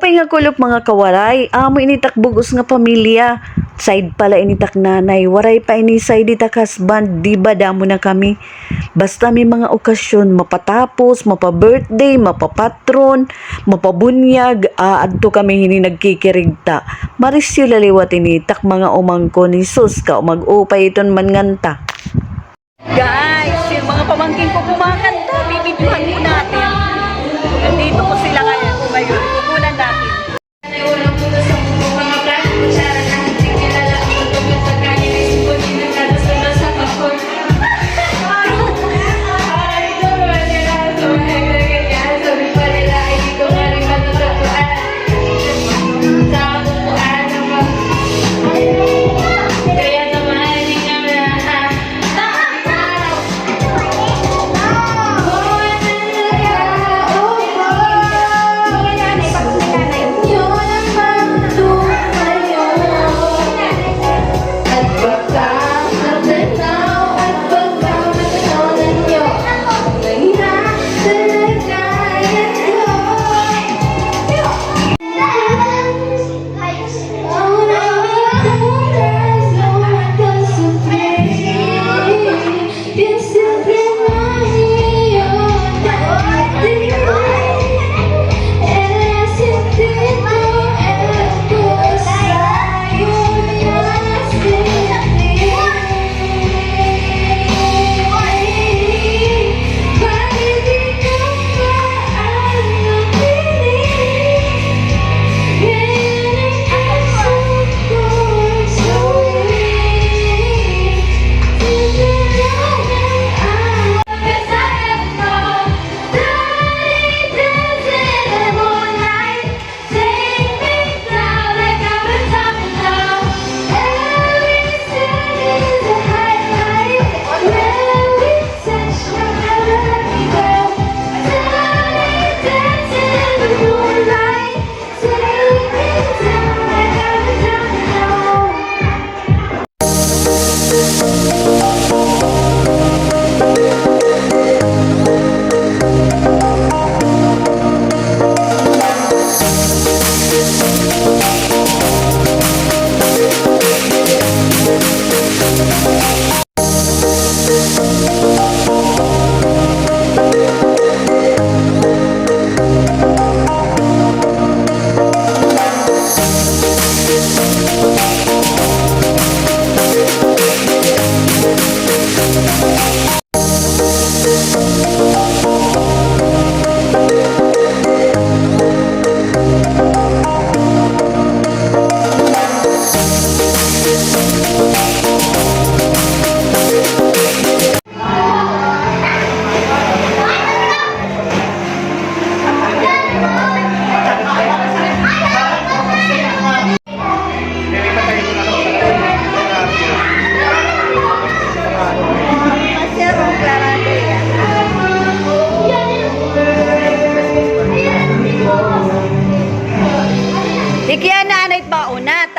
Maupay nga kulop mga kawaray. Amo initak bugos nga pamilya. Side pala initak nanay. Waray pa ini side itak husband. Di ba damo na kami? Basta may mga okasyon, mapatapos, mapa-birthday, mapapatron, mapabunyag, ah, adto kami hini nagkikirigta. Maris sila liwat initak mga umangko ni sus ka mag-upay iton man nganta. Guys, yung mga pamangkin ko kumakanta, bibidyohan mo natin. Nandito po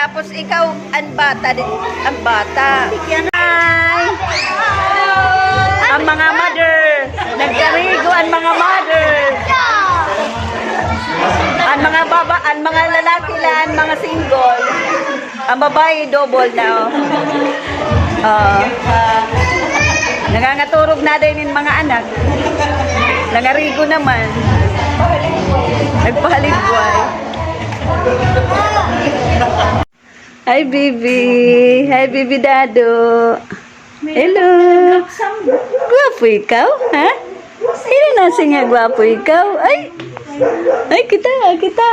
tapos ikaw ang bata, di- ang bata. Hi! Ang mga mother, nagkarigo ang mga mother. Ang mga baba, ang mga lalaki lang, mga single. Ang babae, double na. Oh. Ah. nangangaturog na din yung mga anak. Nangarigo naman. Nagpahaligway. Hi, baby. Hi, baby Dado. Hello. Gwapo ikaw, ha? Sino nasi nga gwapo ikaw? Ay, ay, kita, kita.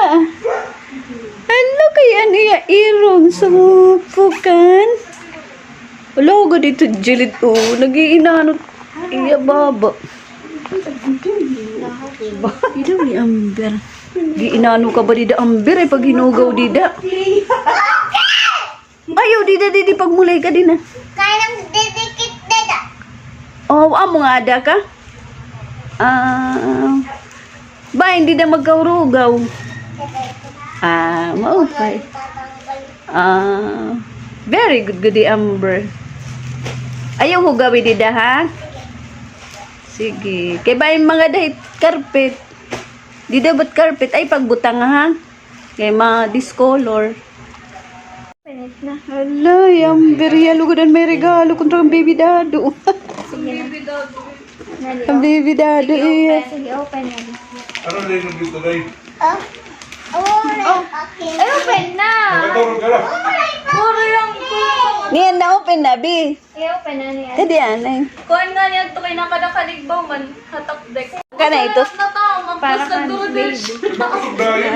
Ano kaya niya irong sa pukan? Wala ko dito jilid o. Nag-iinanot. Iya baba. Ida ni Amber. Giinano ka ba dida Amber ay pag hinugaw dida? Ayaw dida didi pag mulay ka din ah. Kaya didikit dada. Oh, amo nga ada ka? Ah, ba hindi na magkaurugaw. Ah, maupay. Ah, very good good Amber. Ayaw mo gawin dida ha? Sige. Kay ba yung mga dahit carpet? Di daw ba't carpet? Ay, pagbutang ha? Kay mga discolor. Pinit na. Hala, yung very yellow ko may regalo kontra ang baby dado. Sige na. Nali, ang baby dado eh. Sige, open na. Ano rin yung dito dahil? Oh. Oh, Ay, open na. Ka na. Puro yung Niyan na open na, bi. Ay, open na niya. Kadi anay. Kuhan nga niya ito kay nakadakaligbaw man, hatak deck. Kana ito. Para kang baby.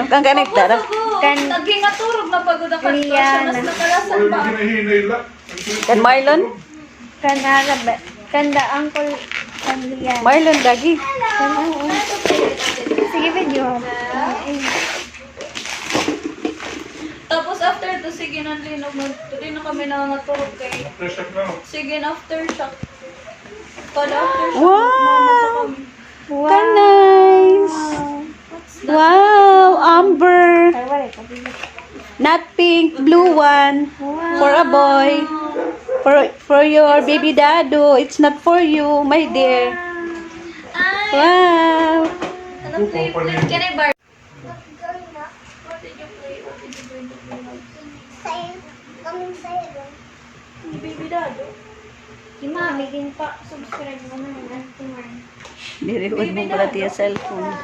Kang kanekta ra. Kan Naging naturog na pagod ang kanto siya, nas nakalasan mo hinahinay lang. Kan Marlon? Kanara ba? Kanda uncle Kandiyan. Marlon dagi. Sige, video. Tapos after to, sige na linog mo. Tuloy na kami nangaturog kay. Sige na aftershock. Kada Wow! magmamata kami. Wow. Ka nice. Wow, amber. Not pink, blue one. For a boy. For for your baby dado. It's not for you, my dear. Wow. Can I play? Baby dado. Si Mami, din pa. Subscribe mo na ng. Niriwag mo pala tiya cellphone.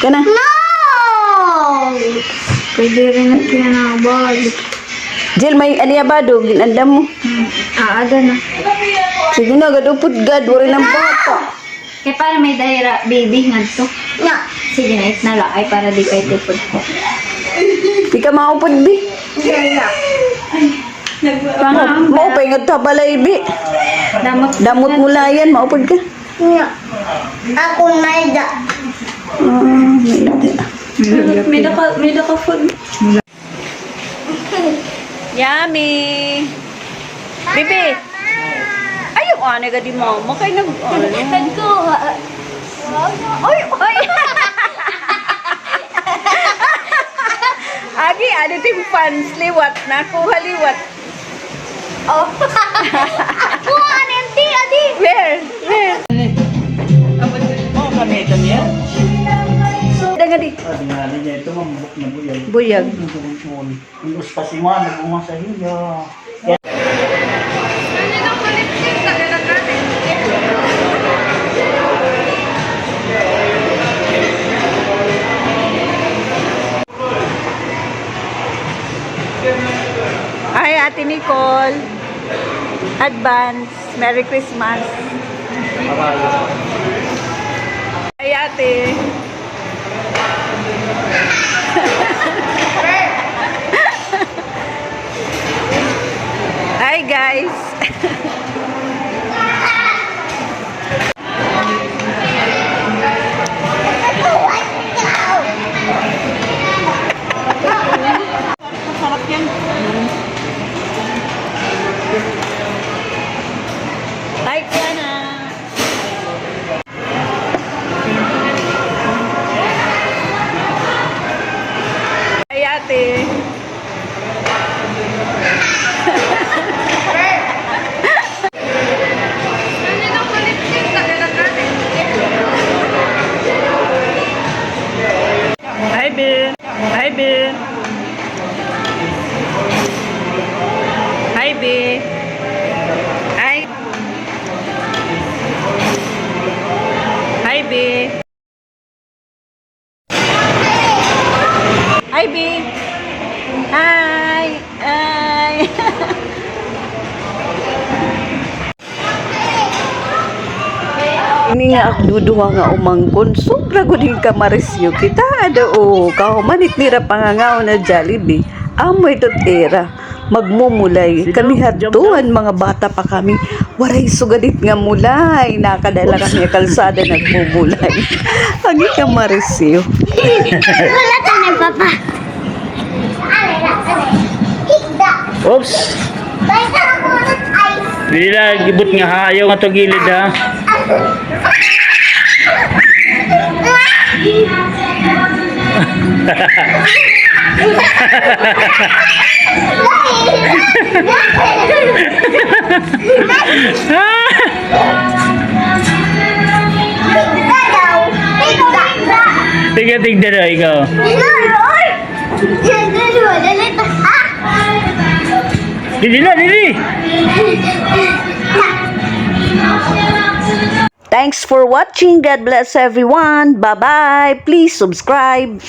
Kana. No! Pwede rin na pinanabag. Jill, may aniya ba do? Ginanda mo. Ah, aga na. Sige na, gadupod gad. Wari ng bata. Kaya para may dahira, baby, nga to. Na. Sige na, na lang. Ay, para di kayo tipod ko. Di ka maupod, bi. Dahira. Maupay nga tabalay, bi. Damot. Damot mula yan, maupod ka. Nga. Ako na ida. Ah, may ide. May naka, may naka food. Yummy! Bibi! Ayaw, ano ka di mo? Makay nag... Ano? Tagko. Ay, ay! Agi, ano tim fans? Liwat na. Kuha liwat. Oh. Sabi nga niya, ito mamabok na buyag. Buyag. Ang gusto si mo, nag-umang sa iyo. Ay, Ate Nicole. Advance. Merry Christmas. Ay, Ate. Hi, B. Hi. Hi. Ini nga akduduwa nga umangkon. Sobra ko din kamarisyo. Kita ada o. Kaumanit nira pangangaw na Jollibee. Amoy tot era. Magmumulay. Kami hatuan mga bata pa kami. Waray sugadit nga mulay. Nakadala kami kalsada nagmumulay. Agi kamarisyo. Wala ka na, papa. Na? Higda. Oops! Dili na, gibot nga ha. Ayaw nga to gilid ha. Higda daw. Higda. Tiga tigda na ikaw. Dalawa, dalawa. Ah! Dili na, dili! Thanks for watching. God bless everyone. Bye-bye. Please subscribe.